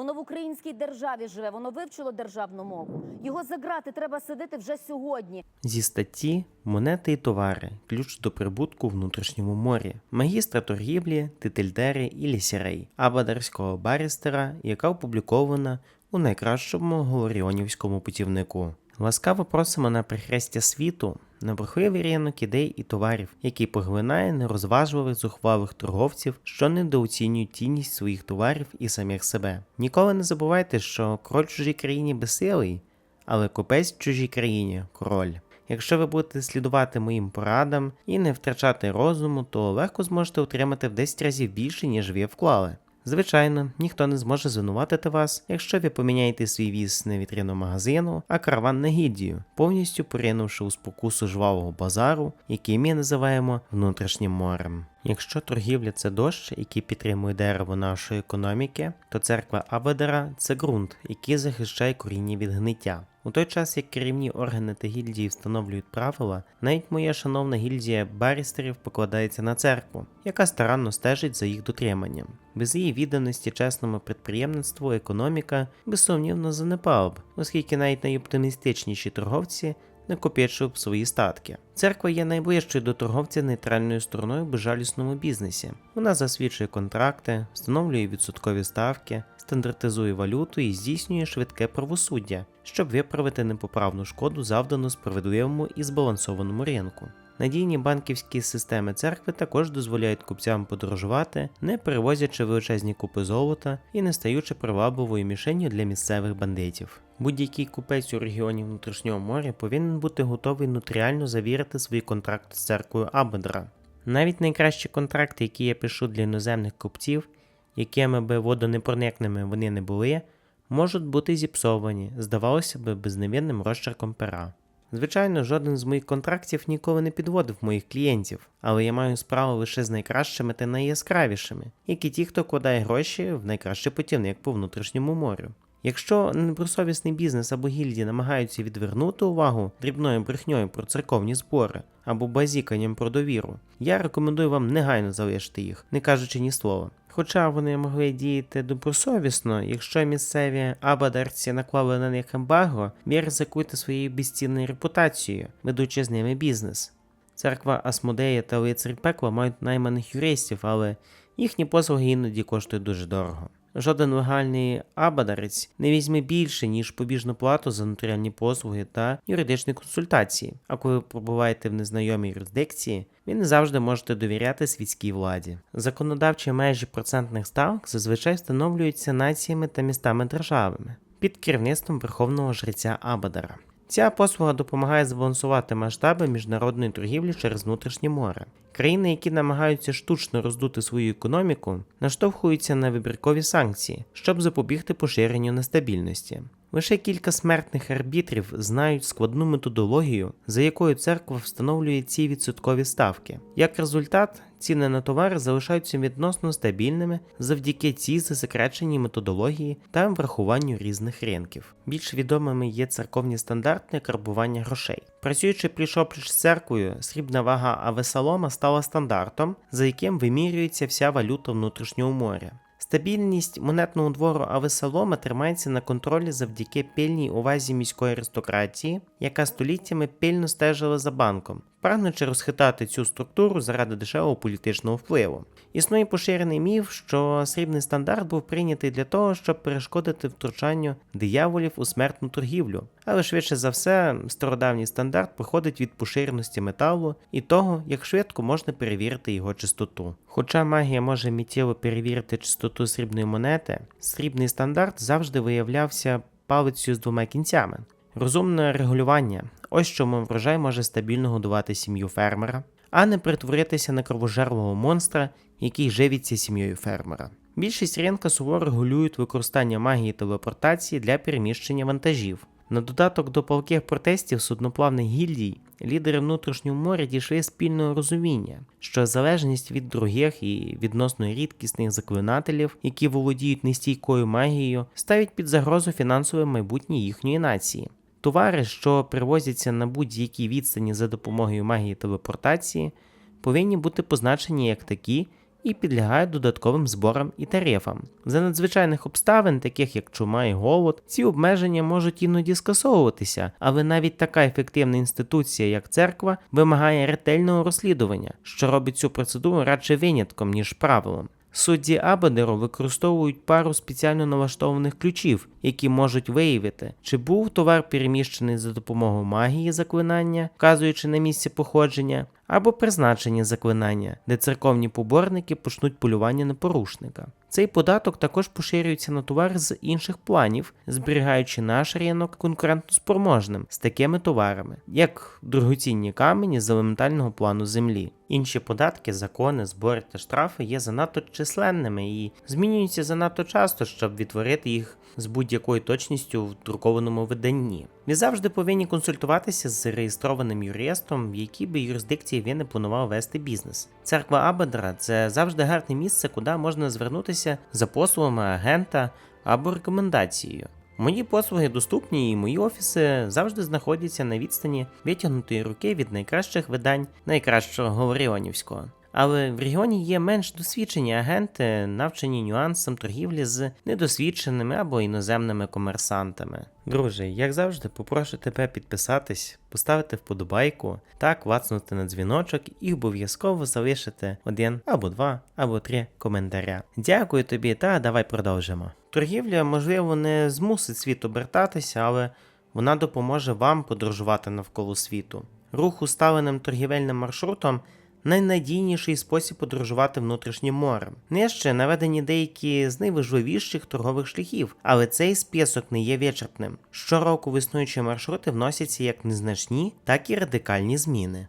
Воно в українській державі живе, воно вивчило державну мову. Його за грати треба сидити вже сьогодні. Зі статті Монети і товари. Ключ до прибутку в внутрішньому морі. Магістра торгівлі Тительдери і Лісірей, абадарського барістера, яка опублікована у найкращому говоріонівському путівнику. Ласкаво просимо на прихрестя світу, на брехливий ринок ідей і товарів, який поглинає нерозважливих зухвалих торговців, що недооцінюють цінність своїх товарів і самих себе. Ніколи не забувайте, що король чужій країні безсилий, але купець в чужій країні король. Якщо ви будете слідувати моїм порадам і не втрачати розуму, то легко зможете отримати в 10 разів більше, ніж ви вклали. Звичайно, ніхто не зможе звинуватити вас, якщо ви поміняєте свій віз не вітрину магазину, а караван на гідію, повністю поринувши у спокусу жвавого базару, який ми називаємо внутрішнім морем. Якщо торгівля це дощ, який підтримує дерево нашої економіки, то церква Абедера це ґрунт, який захищає коріння від гниття. У той час, як керівні органи та гільдії встановлюють правила, навіть моя шановна гільдія барістерів покладається на церкву, яка старанно стежить за їх дотриманням. Без її відданості чесному підприємництву економіка безсумнівно занепала б, оскільки навіть найоптимістичніші торговці накопичував свої статки. Церква є найближчою до торговця нейтральною стороною в безжалісному бізнесі. Вона засвідчує контракти, встановлює відсоткові ставки, стандартизує валюту і здійснює швидке правосуддя, щоб виправити непоправну шкоду, завдану справедливому і збалансованому ринку. Надійні банківські системи церкви також дозволяють купцям подорожувати, не перевозячи величезні купи золота і не стаючи привабливою мішенню для місцевих бандитів. Будь-який купець у регіоні внутрішнього моря повинен бути готовий нотаріально завірити свій контракт з церквою Абедра. Навіть найкращі контракти, які я пишу для іноземних купців, якими би водонепроникними вони не були, можуть бути зіпсовані, здавалося б, безневинним розчерком пера. Звичайно, жоден з моїх контрактів ніколи не підводив моїх клієнтів, але я маю справу лише з найкращими та найяскравішими, як і ті, хто вкладає гроші в найкращий путівник по внутрішньому морю. Якщо недобросовісний бізнес або гільдії намагаються відвернути увагу дрібною брехньою про церковні збори або базіканням про довіру, я рекомендую вам негайно залишити їх, не кажучи ні слова. Хоча вони могли діяти добросовісно, якщо місцеві абадарці наклали на них ембарго, міг ризикуєте своєю безцінною репутацією, ведучи з ними бізнес. Церква Асмодея та лицарі пекла мають найманих юристів, але їхні послуги іноді коштують дуже дорого. Жоден легальний абадарець не візьме більше, ніж побіжну плату за нотаріальні послуги та юридичні консультації. А коли ви пробуваєте в незнайомій юрисдикції, ви не завжди можете довіряти світській владі. Законодавчі межі процентних ставок зазвичай встановлюються націями та містами державами під керівництвом верховного жреця Абадара. Ця послуга допомагає збалансувати масштаби міжнародної торгівлі через внутрішнє море. Країни, які намагаються штучно роздути свою економіку, наштовхуються на вибіркові санкції, щоб запобігти поширенню нестабільності. Лише кілька смертних арбітрів знають складну методологію, за якою церква встановлює ці відсоткові ставки. Як результат, ціни на товари залишаються відносно стабільними завдяки цій засекреченій методології та врахуванню різних ринків. Більш відомими є церковні стандарти карбування грошей. Працюючи пліч-опліч з церквою, срібна вага Авесалома стала стандартом, за яким вимірюється вся валюта внутрішнього моря. Стабільність монетного двору Авесолома тримається на контролі завдяки пильній увазі міської аристократії, яка століттями пильно стежила за банком, прагнучи розхитати цю структуру заради дешевого політичного впливу. Існує поширений міф, що срібний стандарт був прийнятий для того, щоб перешкодити втручанню дияволів у смертну торгівлю, але швидше за все, стародавній стандарт походить від поширеності металу і того, як швидко можна перевірити його чистоту. Хоча магія може миттєво перевірити чистоту срібної монети, срібний стандарт завжди виявлявся палицею з двома кінцями. Розумне регулювання ось чому врожай може стабільно годувати сім'ю фермера, а не перетворитися на кровожерлого монстра, який живиться сім'єю фермера. Більшість ринка суворо регулюють використання магії телепортації для переміщення вантажів. На додаток до палких протестів судноплавних гільдій, лідери внутрішнього моря дійшли спільного розуміння, що залежність від других і відносно рідкісних заклинателів, які володіють нестійкою магією, ставить під загрозу фінансове майбутнє їхньої нації. Товари, що привозяться на будь-якій відстані за допомогою магії телепортації, повинні бути позначені як такі і підлягають додатковим зборам і тарифам. За надзвичайних обставин, таких як чума і голод, ці обмеження можуть іноді скасовуватися, але навіть така ефективна інституція, як церква, вимагає ретельного розслідування, що робить цю процедуру радше винятком, ніж правилом. Судді Абадеру використовують пару спеціально налаштованих ключів, які можуть виявити, чи був товар переміщений за допомогою магії заклинання, вказуючи на місце походження, або призначення заклинання, де церковні поборники почнуть полювання на порушника. Цей податок також поширюється на товари з інших планів, зберігаючи наш ринок конкурентно спроможним з такими товарами, як дорогоцінні камені з елементального плану землі. Інші податки, закони, збори та штрафи є занадто численними і змінюються занадто часто, щоб відтворити їх з будь-якою точністю в друкованому виданні. Ви завжди повинні консультуватися з зареєстрованим юристом, в якій би юрисдикції ви не планував вести бізнес. Церква Абадра це завжди гарне місце, куди можна звернутися за послугами агента або рекомендацією. Мої послуги доступні і мої офіси завжди знаходяться на відстані витягнутої руки від найкращих видань найкращого говоріонівського. Але в регіоні є менш досвідчені агенти, навчені нюансам торгівлі з недосвідченими або іноземними комерсантами. Друже, як завжди, попрошу тебе підписатись, поставити вподобайку та клацнути на дзвіночок і обов'язково залишити один або два або три коментаря. Дякую тобі та давай продовжимо. Торгівля, можливо, не змусить світ обертатися, але вона допоможе вам подорожувати навколо світу. Рух усталеним торгівельним маршрутом найнадійніший спосіб подорожувати внутрішнім морем. Нижче наведені деякі з найважливіших торгових шляхів, але цей список не є вичерпним. Щороку в існуючі маршрути вносяться як незначні, так і радикальні зміни.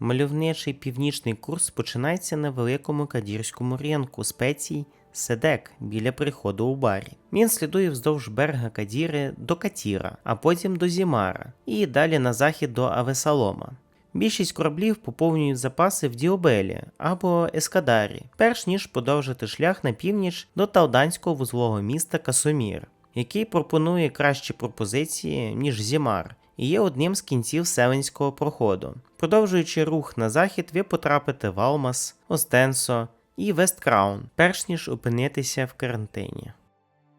Мальовничий північний курс починається на великому кадірському ринку спецій Седек біля приходу у барі. Він слідує вздовж берега Кадіри до Катіра, а потім до Зімара і далі на захід до Авесалома. Більшість кораблів поповнюють запаси в Діобелі або Ескадарі, перш ніж подовжити шлях на північ до талданського вузлового міста Касомір, який пропонує кращі пропозиції, ніж Зімар, і є одним з кінців селенського проходу. Продовжуючи рух на захід, ви потрапите в Алмас, Остенсо і Весткраун, перш ніж опинитися в карантині.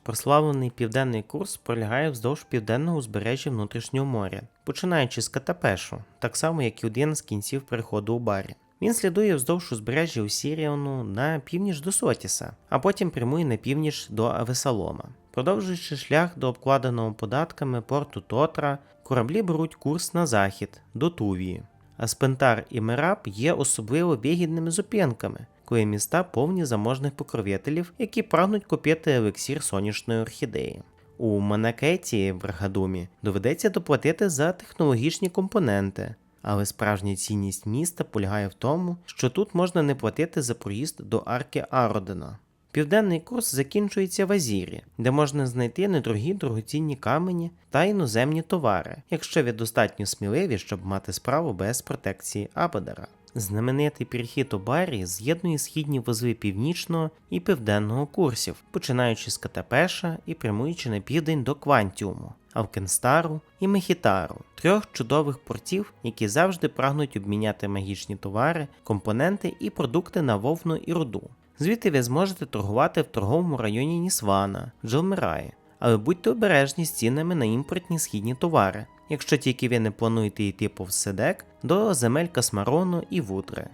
Прославлений південний курс пролягає вздовж південного узбережжя внутрішнього моря, починаючи з Катапешу, так само як і один з кінців переходу у барі. Він слідує вздовж узбережжя у Сіріону на північ до Сотіса, а потім прямує на північ до Авесалома. Продовжуючи шлях до обкладеного податками порту Тотра, кораблі беруть курс на захід до Тувії. А Спентар і Мераб є особливо вигідними зупинками, коли міста повні заможних покровителів, які прагнуть купити елексір сонячної орхідеї. У Манакеті в Рагадумі доведеться доплатити за технологічні компоненти, але справжня цінність міста полягає в тому, що тут можна не платити за проїзд до арки Ародена. Південний курс закінчується в Азірі, де можна знайти недорогі дорогоцінні камені та іноземні товари, якщо ви достатньо сміливі, щоб мати справу без протекції Абадара. Знаменитий перехід у барі з'єднує східні вузли північного і південного курсів, починаючи з Катапеша і прямуючи на південь до Квантіуму, Алкенстару і Мехітару, трьох чудових портів, які завжди прагнуть обміняти магічні товари, компоненти і продукти на вовну і руду. Звідти ви зможете торгувати в торговому районі Нісвана, Джелмираї, але будьте обережні з цінами на імпортні східні товари, якщо тільки ви не плануєте йти повз Седек до земель Касмарону і Вутре.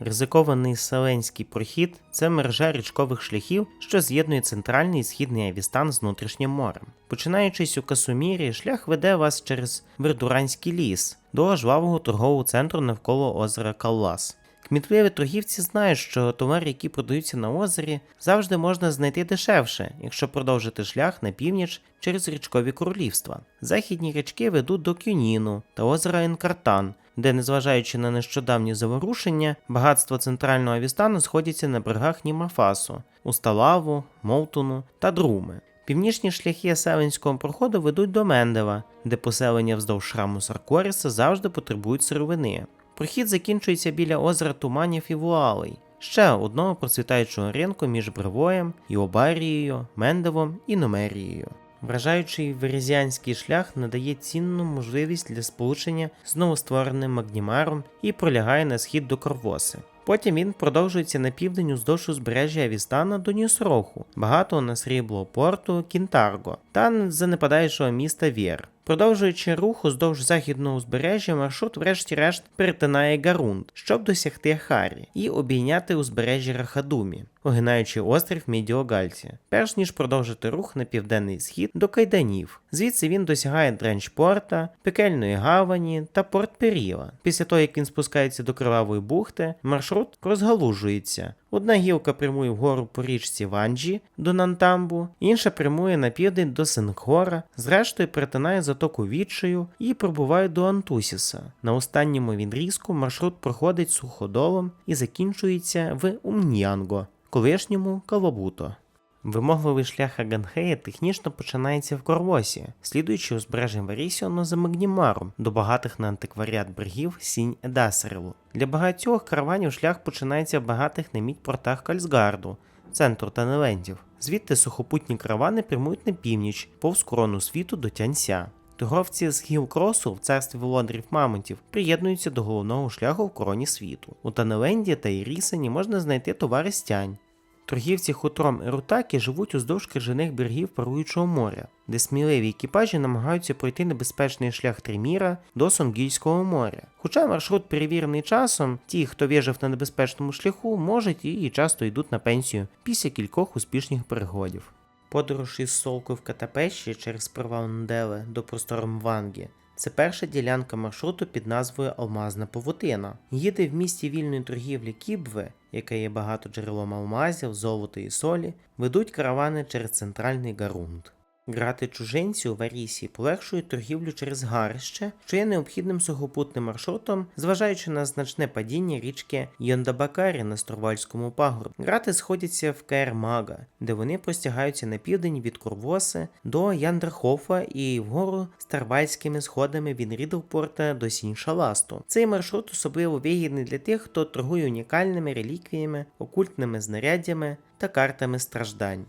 Ризикований селенський прохід це мережа річкових шляхів, що з'єднує центральний і східний Авістан з внутрішнім морем. Починаючись у Касумірі, шлях веде вас через Вердуранський ліс до жвавого торгового центру навколо озера Каллас. Кмітливі торгівці знають, що товари, які продаються на озері, завжди можна знайти дешевше, якщо продовжити шлях на північ через річкові королівства. Західні річки ведуть до Кюніну та озера Енкартан, де, незважаючи на нещодавні заворушення, багатство центрального Авістану сходяться на берегах Німафасу, Усталаву, Молтуну та Друми. Північні шляхи селенського проходу ведуть до Мендева, де поселення вздовж шраму Саркоріса завжди потребують сировини. Прохід закінчується біля озера Туманів і Вуалей, ще одного процвітаючого ринку між Бревоєм, Іобарією, Мендевом і Номерією. Вражаючий верезіанський шлях надає цінну можливість для сполучення з новоствореним Магнімаром і пролягає на схід до Корвоси. Потім він продовжується на південь уздовж узбережжя Авістана до Ньюсроху, багатого на срібло порту Кінтарго та занепадаючого міста Вєр. Продовжуючи рух уздовж західного узбережжя, маршрут врешті-решт перетинає Гарунд, щоб досягти Харі і обійняти узбережжя Рахадумі, огинаючи острів Мідіогальці, перш ніж продовжити рух на південний схід до Кайданів. Звідси він досягає Дренчпорта, Пекельної гавані та Порт Періла. Після того, як він спускається до Кривавої бухти, маршрут розгалужується. Одна гілка прямує вгору по річці Ванджі до Нантамбу, інша прямує на південь до Сингхора, зрештою перетинає затоку Вітчею і пробуває до Антусіса. На останньому відрізку маршрут проходить суходолом і закінчується в Умнянго, колишньому Калабуто. Вимогливий шлях Аганхея технічно починається в Корвосі, слідуючи узбережжям Варісіону за Магнімаром до багатих на антикваріат берегів Сінь Едасерелу. Для багатьох караванів шлях починається в багатих на мідь портах Кальсгарду, центру та Нелендів. Звідти сухопутні каравани прямують на північ, повз корону світу до Тянься. Торговці з Гілкросу в царстві володарів мамонтів приєднуються до головного шляху в короні світу. У Танеленді та Ірісані можна знайти товари з. Торгівці хутром і рутаки живуть уздовж крижаних берегів паруючого моря, де сміливі екіпажі намагаються пройти небезпечний шлях Триміра до Сонгільського моря. Хоча маршрут перевірений часом, ті, хто вижив на небезпечному шляху, можуть і часто йдуть на пенсію після кількох успішних переходів. Подорож із Солкою в Катапеші через провал Нделе до простору Мвангі це перша ділянка маршруту під назвою Алмазна Павутина. Їде в місті вільної торгівлі Кібве, яке є багато джерелом алмазів, золота і солі, ведуть каравани через центральний Гарунд. Грати чужинці у Варісі полегшують торгівлю через гарище, що є необхідним сухопутним маршрутом, зважаючи на значне падіння річки Йондабакарі на Сторвальському пагорбі. Грати сходяться в Кермага, де вони простягаються на південь від Курвоси до Яндрахофа і вгору старвальськими сходами від Рідлпорта до Сіншаласту. Цей маршрут особливо вигідний для тих, хто торгує унікальними реліквіями, окультними знаряддями та картами страждань.